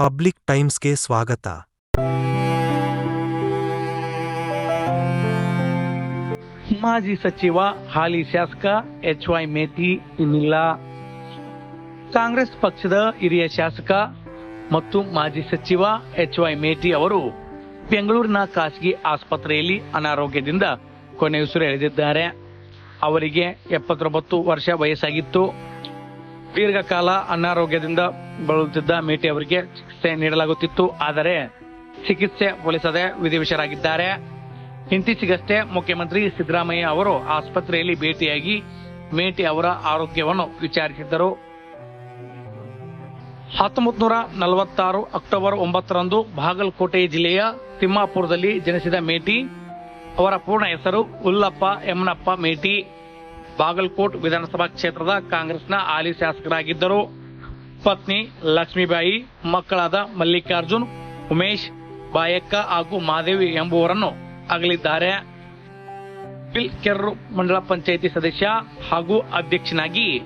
Public ಟೈಮ್ಸ್ಗೆ ಸ್ವಾಗತ. ಮಾಜಿ ಸಚಿವ ಹಾಲಿ ಶಾಸಕ ಎಚ್ ವೈ ಮೇತಿ ಇನ್ನಿಲ್ಲ. ಕಾಂಗ್ರೆಸ್ ಪಕ್ಷದ ಹಿರಿಯ ಶಾಸಕ ಮತ್ತು ಮಾಜಿ ಸಚಿವ ಎಚ್ ವೈ ಮೇಟಿ ಅವರು ಬೆಂಗಳೂರಿನ ಖಾಸಗಿ ಆಸ್ಪತ್ರೆಯಲ್ಲಿ ಅನಾರೋಗ್ಯದಿಂದ ಕೊನೆಯುಸಿರು ಎಳೆದಿದ್ದಾರೆ. ಅವರಿಗೆ ಎಪ್ಪತ್ತೊಂಬತ್ತು ವರ್ಷ ವಯಸ್ಸಾಗಿತ್ತು. ದೀರ್ಘಕಾಲ ಅನಾರೋಗ್ಯದಿಂದ ಬಳಲುತ್ತಿದ್ದ ಮೇಟಿ ಅವರಿಗೆ ಚಿಕಿತ್ಸೆ ನೀಡಲಾಗುತ್ತಿತ್ತು. ಆದರೆ ಚಿಕಿತ್ಸೆ ಫಲಿಸದೆ ವಿಧಿವಶರಾಗಿದ್ದಾರೆ. ಇಂತೀಚೆಗಷ್ಟೇ ಮುಖ್ಯಮಂತ್ರಿ ಸಿದ್ದರಾಮಯ್ಯ ಅವರು ಆಸ್ಪತ್ರೆಯಲ್ಲಿ ಭೇಟಿಯಾಗಿ ಮೇಟಿ ಅವರ ಆರೋಗ್ಯವನ್ನು ವಿಚಾರಿಸಿದ್ದರು. ಹತ್ತೊಂಬತ್ತು ನೂರ ನಲವತ್ತಾರು ಅಕ್ಟೋಬರ್ ಒಂಬತ್ತರಂದು ಬಾಗಲಕೋಟೆ ಜಿಲ್ಲೆಯ ತಿಮ್ಮಾಪುರದಲ್ಲಿ ಜನಿಸಿದ ಮೇಟಿ, ಅವರ ಪೂರ್ಣ ಹೆಸರು ಉಲ್ಲಪ್ಪ ಯಮನಪ್ಪ ಮೇಟಿ. ಬಾಗಲಕೋಟ್ ವಿಧಾನಸಭಾ ಕ್ಷೇತ್ರದ ಕಾಂಗ್ರೆಸ್ನ ಹಾಲಿ ಶಾಸಕರಾಗಿದ್ದರು. ಪತ್ನಿ ಲಕ್ಷ್ಮೀಬಾಯಿ, ಮಕ್ಕಳಾದ ಮಲ್ಲಿಕಾರ್ಜುನ್, ಉಮೇಶ್ ಬಾಯಕ್ಕ ಹಾಗೂ ಮಾದೇವಿ ಎಂಬುವರನ್ನು ಅಗಲಿದ್ದಾರೆ. ಬಿಲ್ ಮಂಡಳ ಮಂಡಲ ಪಂಚಾಯಿತಿ ಸದಸ್ಯ ಹಾಗೂ ಅಧ್ಯಕ್ಷನಾಗಿ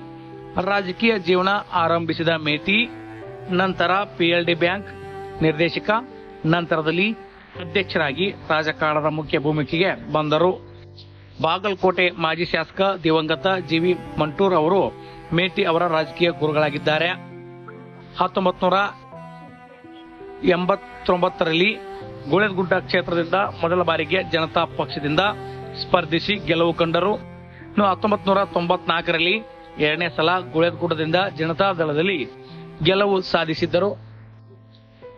ರಾಜಕೀಯ ಜೀವನ ಆರಂಭಿಸಿದ ಮೇತಿ, ನಂತರ ಪಿಎಲ್ಡಿ ಬ್ಯಾಂಕ್ ನಿರ್ದೇಶಕ, ನಂತರದಲ್ಲಿ ಅಧ್ಯಕ್ಷರಾಗಿ ರಾಜಕಾರಣದ ಮುಖ್ಯ ಭೂಮಿಕೆಗೆ ಬಂದರು. ಬಾಗಲಕೋಟೆ ಮಾಜಿ ಶಾಸಕ ದಿವಂಗತ ಜಿವಿ ಮಂಟೂರ್ ಅವರು ಮೇಟಿ ಅವರ ರಾಜಕೀಯ ಗುರುಗಳಾಗಿದ್ದಾರೆ. ಹತ್ತೊಂಬತ್ ನೂರ ಎಂಬತ್ತೊಂಬತ್ತರಲ್ಲಿ ಗುಳೆದಗುಡ್ಡ ಕ್ಷೇತ್ರದಿಂದ ಮೊದಲ ಬಾರಿಗೆ ಜನತಾ ಪಕ್ಷದಿಂದ ಸ್ಪರ್ಧಿಸಿ ಗೆಲುವು ಕಂಡರು. ಇನ್ನು ಹತ್ತೊಂಬತ್ ನೂರ ತೊಂಬತ್ನಾಲ್ಕರಲ್ಲಿ ಎರಡನೇ ಸಲ ಗುಳೆದಗುಡ್ಡದಿಂದ ಜನತಾ ದಳದಲ್ಲಿ ಗೆಲುವು ಸಾಧಿಸಿದ್ದರು.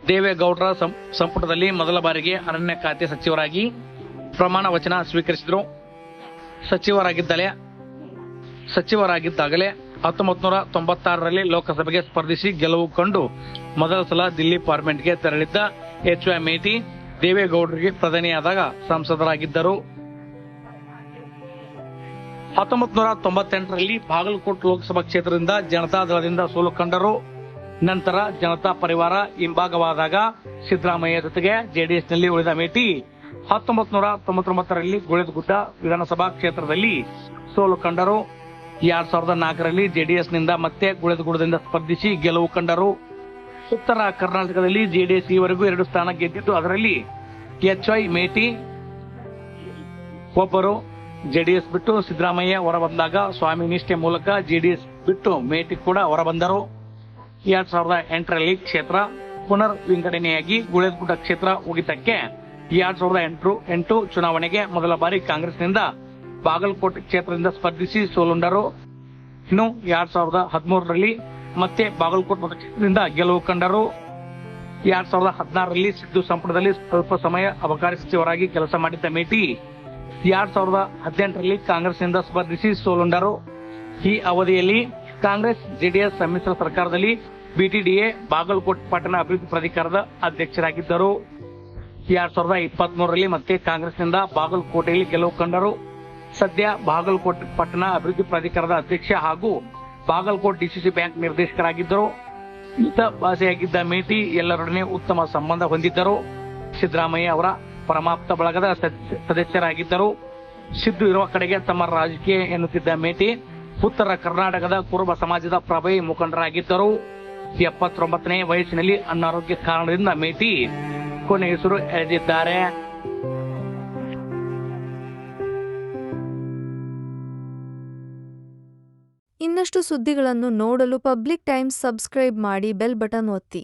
ದೇವೇಗೌಡರ ಸಂಪುಟದಲ್ಲಿ ಮೊದಲ ಬಾರಿಗೆ ಅರಣ್ಯ ಖಾತೆ ಸಚಿವರಾಗಿ ಪ್ರಮಾಣ ವಚನ ಸ್ವೀಕರಿಸಿದರು. ಸಚಿವರಾಗಿದ್ದಲೇ ಸಚಿವರಾಗಿದ್ದಾಗಲೇ ಹತ್ತೊಂಬತ್ತು ನೂರ ತೊಂಬತ್ತಾರರಲ್ಲಿ ಲೋಕಸಭೆಗೆ ಸ್ಪರ್ಧಿಸಿ ಗೆಲುವು ಕಂಡು ಮೊದಲ ಸಲ ದಿಲ್ಲಿ ಪಾರ್ಲಿಮೆಂಟ್ಗೆ ತೆರಳಿದ್ದ ಎಚ್ ವೈ ಮೇಟಿ ದೇವೇಗೌಡರಿಗೆ ಪ್ರಧಾನಿಯಾದಾಗ ಸಂಸದರಾಗಿದ್ದರು. ಹತ್ತೊಂಬತ್ತು ನೂರ ತೊಂಬತ್ತೆಂಟರಲ್ಲಿ ಬಾಗಲಕೋಟ್ ಲೋಕಸಭಾ ಕ್ಷೇತ್ರದಿಂದ ಜನತಾ ದಳದಿಂದ ಸೋಲು ಕಂಡರು. ನಂತರ ಜನತಾ ಪರಿವಾರ ಹಿಂಭಾಗವಾದಾಗ ಸಿದ್ದರಾಮಯ್ಯ ಜೊತೆಗೆ ಜೆಡಿಎಸ್ನಲ್ಲಿ ಉಳಿದ ಮೇಟಿ ಹತ್ತೊಂಬತ್ತು ನೂರ ತೊಂಬತ್ತೊಂಬತ್ತರಲ್ಲಿ ಗುಳೇದಗುಡ್ಡ ವಿಧಾನಸಭಾ ಕ್ಷೇತ್ರದಲ್ಲಿ ಸೋಲು ಕಂಡರು. ಎರಡ್ ಸಾವಿರದ ನಾಲ್ಕರಲ್ಲಿ ಜೆಡಿಎಸ್ನಿಂದ ಮತ್ತೆ ಗುಳೆದಗುಡದಿಂದ ಸ್ಪರ್ಧಿಸಿ ಗೆಲುವು ಕಂಡರು. ಉತ್ತರ ಕರ್ನಾಟಕದಲ್ಲಿ ಜೆಡಿಎಸ್ ಈವರೆಗೂ ಎರಡು ಸ್ಥಾನ ಗೆದ್ದಿದ್ದು, ಅದರಲ್ಲಿ ಎಚ್ ವೈ ಮೇಟಿ ಒಬ್ಬರು. ಜೆಡಿಎಸ್ ಬಿಟ್ಟು ಸಿದ್ದರಾಮಯ್ಯ ಹೊರಬಂದಾಗ ಸ್ವಾಮಿ ನಿಷ್ಠೆ ಮೂಲಕ ಜೆಡಿಎಸ್ ಬಿಟ್ಟು ಮೇಟಿ ಕೂಡ ಹೊರಬಂದರು. ಎರಡ್ ಸಾವಿರದ ಎಂಟರಲ್ಲಿ ಕ್ಷೇತ್ರ ಪುನರ್ ವಿಂಗಡಣೆಯಾಗಿ ಗುಳೆದಗುಡ್ಡ ಕ್ಷೇತ್ರ ಉಗಿತಕ್ಕೆ ಎರಡ್ ಸಾವಿರದ ಎಂಟು ಎಂಟು ಚುನಾವಣೆಗೆ ಮೊದಲ ಬಾರಿ ಕಾಂಗ್ರೆಸ್ನಿಂದ ಬಾಗಲಕೋಟೆ ಕ್ಷೇತ್ರದಿಂದ ಸ್ಪರ್ಧಿಸಿ ಸೋಲುಂಡರು. ಇನ್ನು ಎರಡ್ ಸಾವಿರದ ಹದಿಮೂರರಲ್ಲಿ ಮತ್ತೆ ಬಾಗಲಕೋಟೆ ಮತಕ್ಷೇತ್ರದಿಂದ ಗೆಲುವು ಕಂಡರು. ಎರಡ್ ಸಾವಿರದ ಹದಿನಾರರಲ್ಲಿ ಸಿದ್ದು ಸಂಪುಟದಲ್ಲಿ ಸ್ವಲ್ಪ ಸಮಯ ಅಬಕಾರಿ ಸಚಿವರಾಗಿ ಕೆಲಸ ಮಾಡಿದ್ದ ಮೇಟಿ ಎರಡ್ ಸಾವಿರದ ಹದಿನೆಂಟರಲ್ಲಿ ಕಾಂಗ್ರೆಸ್ನಿಂದ ಸ್ಪರ್ಧಿಸಿ ಸೋಲುಂಡರು. ಈ ಅವಧಿಯಲ್ಲಿ ಕಾಂಗ್ರೆಸ್, ಜೆಡಿಎಸ್ ಸಮ್ಮಿಶ್ರ ಸರ್ಕಾರದಲ್ಲಿ ಬಿಟಿಡಿಎ ಬಾಗಲಕೋಟೆ ಪಟ್ಟಣ ಅಭಿವೃದ್ಧಿ ಪ್ರಾಧಿಕಾರದ ಅಧ್ಯಕ್ಷರಾಗಿದ್ದರು. ಎರಡ್ ಸಾವಿರದ ಇಪ್ಪತ್ತ್ ಮೂರರಲ್ಲಿ ಮತ್ತೆ ಕಾಂಗ್ರೆಸ್ನಿಂದ ಬಾಗಲಕೋಟೆಯಲ್ಲಿ ಗೆಲುವು ಕಂಡರು. ಸದ್ಯ ಬಾಗಲಕೋಟೆ ಪಟ್ಟಣ ಅಭಿವೃದ್ಧಿ ಪ್ರಾಧಿಕಾರದ ಅಧ್ಯಕ್ಷ ಹಾಗೂ ಬಾಗಲಕೋಟ್ ಡಿಸಿಸಿ ಬ್ಯಾಂಕ್ ನಿರ್ದೇಶಕರಾಗಿದ್ದರು. ಮಿತ ಭಾಷೆಯಾಗಿದ್ದ ಮೇಟಿ ಎಲ್ಲರೊಡನೆ ಉತ್ತಮ ಸಂಬಂಧ ಹೊಂದಿದ್ದರು. ಸಿದ್ದರಾಮಯ್ಯ ಅವರ ಪರಮಾಪ್ತ ಬಳಗದ ಸದಸ್ಯ- ಸದಸ್ಯರಾಗಿದ್ದರು. ಸಿದ್ದು ಇರುವ ಕಡೆಗೆ ತಮ್ಮ ರಾಜಕೀಯ ಎನ್ನುತ್ತಿದ್ದ ಮೇಟಿ ಉತ್ತರ ಕರ್ನಾಟಕದ ಕುರುಬ ಸಮಾಜದ ಪ್ರಭಾವಿ ಮುಖಂಡರಾಗಿದ್ದರು. ಎಪ್ಪತ್ತೊಂಬತ್ತನೇ ವಯಸ್ಸಿನಲ್ಲಿ ಅನಾರೋಗ್ಯ ಕಾರಣದಿಂದ ಮೇಟಿ ಕೊನೆ ಹೆಸರು ಎಳೆದಿದ್ದಾರೆ. ಇನ್ನಷ್ಟು ಸುದ್ದಿಗಳನ್ನು ನೋಡಲು ಪಬ್ಲಿಕ್ ಟೈಮ್ಸ್ ಸಬ್ಸ್ಕ್ರೈಬ್ ಮಾಡಿ ಬೆಲ್ ಬಟನ್ ಒತ್ತಿ.